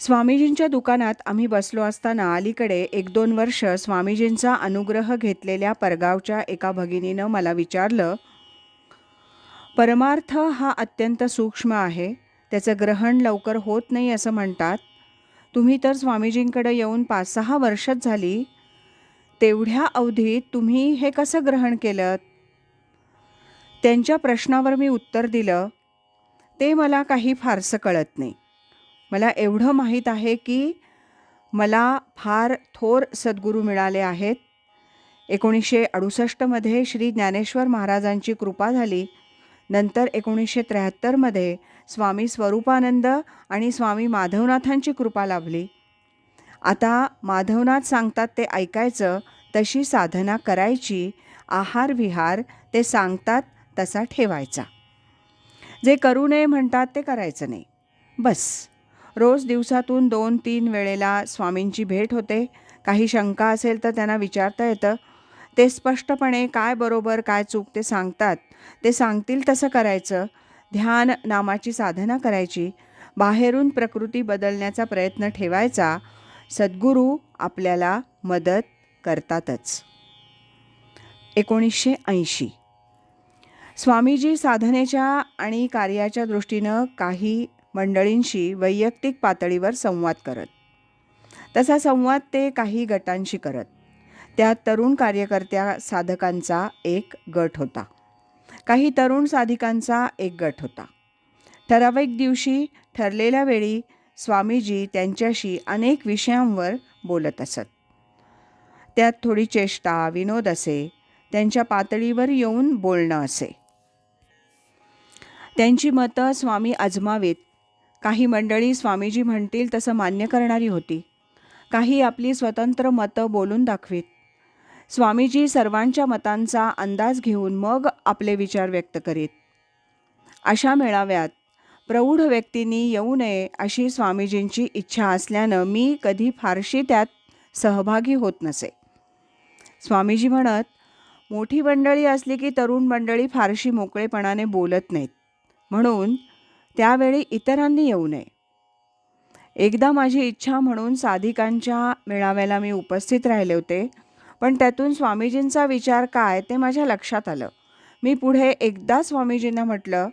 स्वामीजींच्या दुकानात आम्ही बसलो असताना अलीकडे एक दोन वर्ष स्वामीजींचा अनुग्रह घेतलेल्या परगावच्या एका भगिनीनं मला विचारलं परमार्थ हा अत्यंत सूक्ष्म आहे त्याचं ग्रहण लवकर होत नाही असं म्हणतात. तुम्ही तर स्वामीजींकडे येऊन पाच सहा वर्षच झाली. तेवढ्या अवधीत तुम्ही हे कसं ग्रहण केलं त्यांच्या प्रश्नावर मी उत्तर दिलं ते मला काही फारसं कळत नाही. मला एवढं माहीत आहे की मला फार थोर सद्गुरू मिळाले आहेत. एकोणीसशे अडुसष्टमध्ये श्री ज्ञानेश्वर महाराजांची कृपा झाली. नंतर एकोणीसशे त्र्याहत्तरमध्ये स्वामी स्वरूपानंद आणि स्वामी माधवनाथांची कृपा लाभली. आता माधवनाथ सांगतात ते ऐकायचं तशी साधना करायची आहार विहार ते सांगतात तसा ठेवायचा. जे करू नये म्हणतात ते करायचं नाही. बस. रोज दिवसातून दोन तीन वेळेला स्वामींची भेट होते. काही शंका असेल तर त्यांना विचारता येतं. ते स्पष्टपणे काय बरोबर काय चूक ते सांगतात. ते सांगतील तसं करायचं. ध्यान नामाची साधना करायची. बाहेरून प्रकृती बदलण्याचा प्रयत्न ठेवायचा. सद्गुरू आपल्याला मदत करतातच. एकोणीसशे ऐंशी. स्वामीजी साधनेच्या आणि कार्याच्या दृष्टीनं काही मंडळींशी वैयक्तिक पातळीवर संवाद करत. तसा संवाद ते काही गटांशी करत. त्यात तरुण कार्यकर्त्या साधकांचा एक गट होता. काही तरुण साधिकांचा एक गट होता. ठराविक दिवशी ठरलेल्या वेळी स्वामीजी त्यांच्याशी अनेक विषयांवर बोलत असत. त्यात थोडी चेष्टा विनोद असे त्यांच्या पातळीवर येऊन बोलणं असे. त्यांची मतं स्वामी अजमावीत काही मंडळी स्वामीजी म्हणतील तसं मान्य करणारी होती. काही आपली स्वतंत्र मतं बोलून दाखवीत. स्वामीजी सर्वांच्या मतांचा अंदाज घेऊन मग आपले विचार व्यक्त करीत. अशा मेळाव्यात प्रौढ व्यक्तींनी येऊ नये अशी स्वामीजींची इच्छा असल्यानं मी कधी फारशी त्यात सहभागी होत नसे. स्वामीजी म्हणत मोठी मंडळी असली की तरुण मंडळी फारशी मोकळेपणाने बोलत नाहीत. म्हणून त्यावेळी इतरांनी येऊ नये. एकदा माझी इच्छा म्हणून साधिकांच्या मेळाव्याला मी उपस्थित राहिले होते पण त्यातून स्वामीजींचा विचार काय ते माझ्या लक्षात आलं. मी पुढे एकदा स्वामीजींना म्हटलं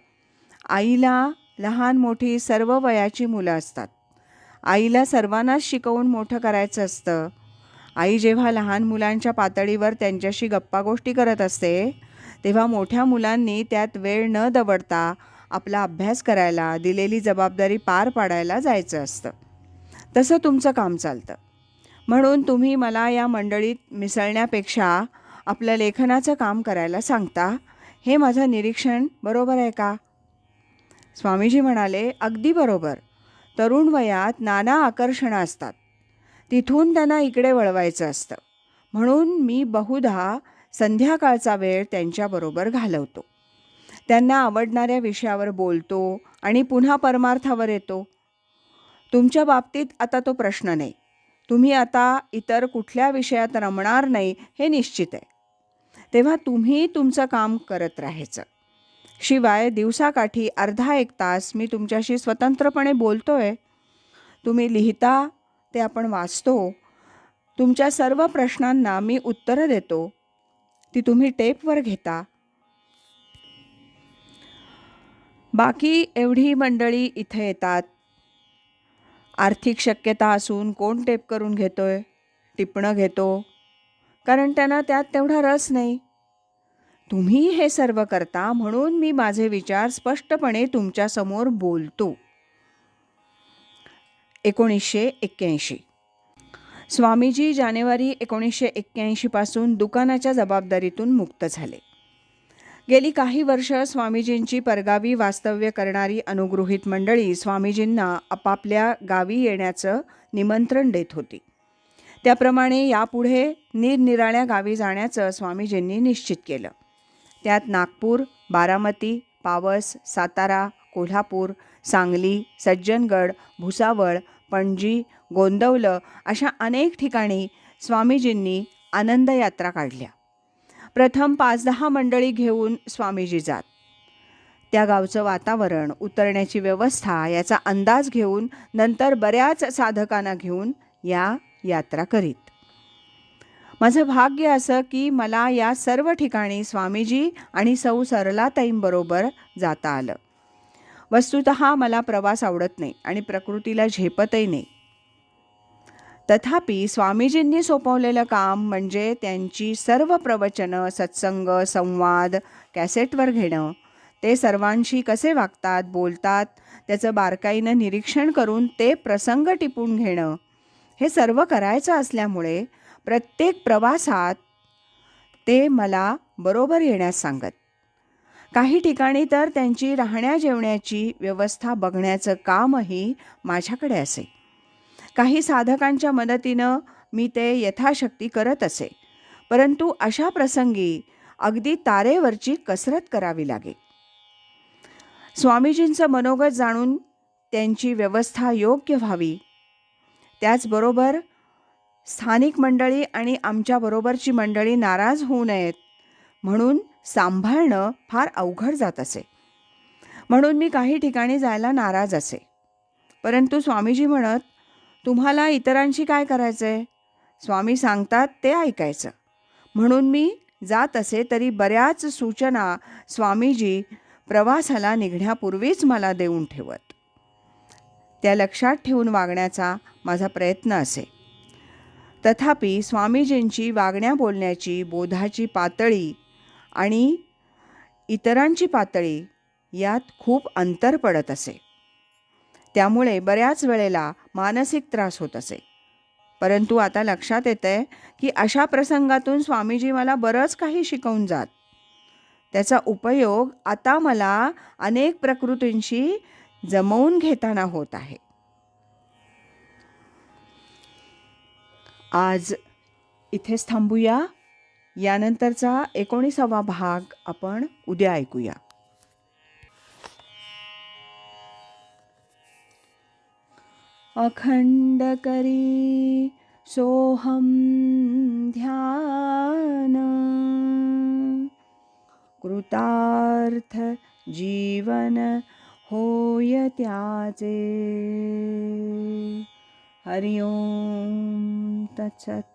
आईला लहान मोठी सर्व वयाची मुलं असतात. आईला सर्वांनाच शिकवून मोठं करायचं असतं. आई जेव्हा लहान मुलांच्या पातळीवर त्यांच्याशी गप्पा गोष्टी करत असते तेव्हा मोठ्या मुलांनी त्यात वेळ न दवडता आपला अभ्यास करायला दिलेली जबाबदारी पार पाडायला जायचं असतं. तसं तुमचं काम चालतं. म्हणून तुम्ही मला या मंडळीत मिसळण्यापेक्षा आपलं लेखनाचं काम करायला सांगता हे माझं निरीक्षण बरोबर आहे का? स्वामीजी म्हणाले अगदी बरोबर. तरुण वयात नाना आकर्षणं असतात. तिथून त्यांना इकडे वळवायचं असतं. म्हणून मी बहुधा संध्याकाळचा वेळ त्यांच्याबरोबर घालवतो. त्यांना आवडणाऱ्या विषयावर बोलतो आणि पुन्हा परमार्थावर येतो. तुमच्या बाबतीत आता तो प्रश्न नाही. तुम्ही आता इतर कुठल्या विषयात रमणार नाही हे निश्चित आहे. तेव्हा तुम्ही तुमचं काम करत राहायचं. शिवाय दिवसाकाठी अर्धा एक तास मी तुमच्याशी स्वतंत्रपणे बोलतो आहे तुम्ही लिहिता ते आपण वाचतो. तुमच्या सर्व प्रश्नांना मी उत्तरं देतो. ती तुम्ही टेपवर घेता. बाकी एवढी मंडळी इथे येतात. आर्थिक शक्यता असून कोण टेप करून घेतोय? टिपणं घेतो. कारण त्यांना त्यात तेवढा रस नाही. तुम्ही हे सर्व करता म्हणून मी माझे विचार स्पष्टपणे तुमच्यासमोर बोलतो. एकोणीसशे एक्क्याऐंशी. स्वामीजी जानेवारी एकोणीसशे एक्क्याऐंशीपासून दुकानाच्या जबाबदारीतून मुक्त झाले. गेली काही वर्ष स्वामीजींची परगावी वास्तव्य करणारी अनुगृहीत मंडळी स्वामीजींना आपापल्या गावी येण्याचं निमंत्रण देत होती. त्याप्रमाणे यापुढे निरनिराळ्या गावी जाण्याचं स्वामीजींनी निश्चित केलं. त्यात नागपूर बारामती पावस सातारा कोल्हापूर सांगली सज्जनगड भुसावळ पणजी गोंदवलं अशा अनेक ठिकाणी स्वामीजींनी आनंदयात्रा काढल्या. प्रथम पाच दहा मंडळी घेऊन स्वामीजी जात. त्या गावचं वातावरण उतरण्याची व्यवस्था याचा अंदाज घेऊन नंतर बऱ्याच साधकांना घेऊन या यात्रा करीत. माझं भाग्य असं की मला या सर्व ठिकाणी स्वामीजी आणि सौ सरलाताईंबरोबर जाता आलं. वस्तुत मला प्रवास आवडत नाही आणि प्रकृतीला झेपतही नाही. तथापि स्वामीजींनी सोपवलेलं काम म्हणजे त्यांची सर्व प्रवचनं सत्संग संवाद कॅसेटवर घेणं. ते सर्वांशी कसे वागतात बोलतात त्याचं बारकाईनं निरीक्षण करून ते प्रसंग टिपून घेणं. हे सर्व करायचं असल्यामुळे प्रत्येक प्रवासात ते मला बरोबर येण्यास सांगत. काही ठिकाणी तर त्यांची राहण्या जेवण्याची व्यवस्था बघण्याचं कामही माझ्याकडे असे. काही साधकांच्या मदतीनं मी ते यथाशक्ती करत असे. परंतु अशा प्रसंगी अगदी तारेवरची कसरत करावी लागे. स्वामीजींचं मनोगत जाणून त्यांची व्यवस्था योग्य व्हावी. त्याचबरोबर स्थानिक मंडळी आणि आमच्याबरोबरची मंडळी नाराज होऊ नयेत म्हणून सांभाळणं फार अवघड जात असे. म्हणून मी काही ठिकाणी जायला नाराज असे. परंतु स्वामीजी म्हणत तुम्हाला इतरांशी काय करायचं आहे स्वामी सांगतात ते ऐकायचं. म्हणून मी जात असे तरी बऱ्याच सूचना स्वामीजी प्रवासाला निघण्यापूर्वीच मला देऊन ठेवत. त्या लक्षात ठेवून वागण्याचा माझा प्रयत्न असे. तथापि स्वामीजींची वागण्या बोलण्याची बोधाची पातळी आणि इतरांची पातळी यात खूप अंतर पडत असे. त्यामुळे बऱ्याच वेळेला मानसिक त्रास होत असे. परंतु आता लक्षात येतं आहे की अशा प्रसंगातून स्वामीजी मला बरंच काही शिकवून जात. त्याचा उपयोग आता मला अनेक प्रकृतींशी जमवून घेताना होत आहे. आज इथेच थांबूया. यानंतरचा एकोणीसावा भाग आपण उद्या ऐकूया. अखंड करी सोहम ध्यान। कृतार्थ जीवन होय त्याचे हरिओम तत्सत।